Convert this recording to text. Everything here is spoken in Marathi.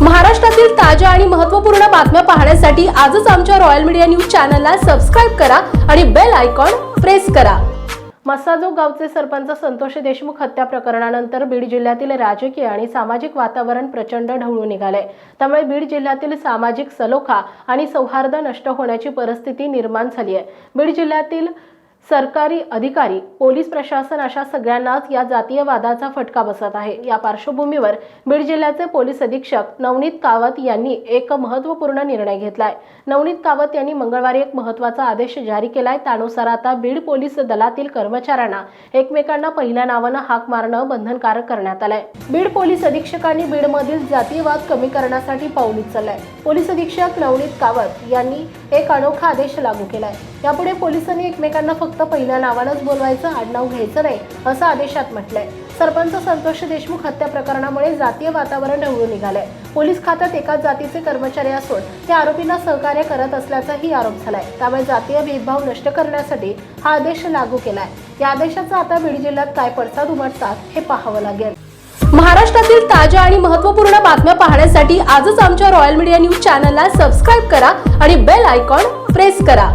महाराष्ट्रातील ताज्या आणि महत्त्वपूर्ण बातम्या पाहण्यासाठी आजच आमच्या रॉयल मीडिया न्यूज चॅनलला सबस्क्राईब करा आणि बेल आयकॉन प्रेस करा. मसाजो गावचे सरपंच संतोष देशमुख हत्या प्रकरणानंतर बीड जिल्ह्यातील राजकीय आणि सामाजिक वातावरण प्रचंड ढवळून निघाले त्यामुळे बीड जिल्ह्यातील सामाजिक सलोखा आणि सौहार्द नष्ट होण्याची परिस्थिती निर्माण झाली आहे बीड जिल्ह्यातील सरकारी अधिकारी पोलीस प्रशासन अशा सगळ्यांनाच या जातीय वादाचा फटका बसत आहे. या पार्श्वभूमीवर बीड जिल्ह्याचे पोलीस अधीक्षक नवनीत कावत यांनी एक महत्त्वपूर्ण निर्णय घेतलाय. नवनीत कावत यांनी मंगळवारी एक महत्त्वाचा आदेश जारी केलाय. त्यानुसार आता बीड पोलीस दलातील कर्मचाऱ्यांना एकमेकांना पहिल्या नावानं हाक मारणं बंधनकारक करण्यात आलंय. बीड पोलीस अधीक्षकांनी बीडमधील जातीयवाद कमी करण्यासाठी पाऊल उचललंय. पोलीस अधीक्षक नवनीत कावत यांनी एक अनोखा आदेश लागू केलाय. यापुढे पोलिसांनी एकमेकांना फक्त फक्त पहिल्या नावानंच बोलवायचं आडनाव घ्यायचं नाही असं आदेशात म्हटलंय. सरपंच संतोष देशमुख हत्या प्रकरणामुळे जातीय वातावरण ढवळून निघालंय. पोलीस खात्यात एकाच जातीचे कर्मचारी असून ते आरोपींना सहकार्य करत असल्याचाही आरोप झालाय. त्यामुळे जातीय भेदभाव नष्ट करण्यासाठी हा आदेश लागू केलाय. या आदेशाचा आता बीड जिल्ह्यात काय पडसाद उमटतात हे पाहावं लागेल. महाराष्ट्रातील ताज्या आणि महत्त्वपूर्ण बातम्या पाहण्यासाठी आजच आमच्या रॉयल मीडिया न्यूज चॅनलला सबस्क्राईब करा आणि बेल आयकॉन प्रेस करा.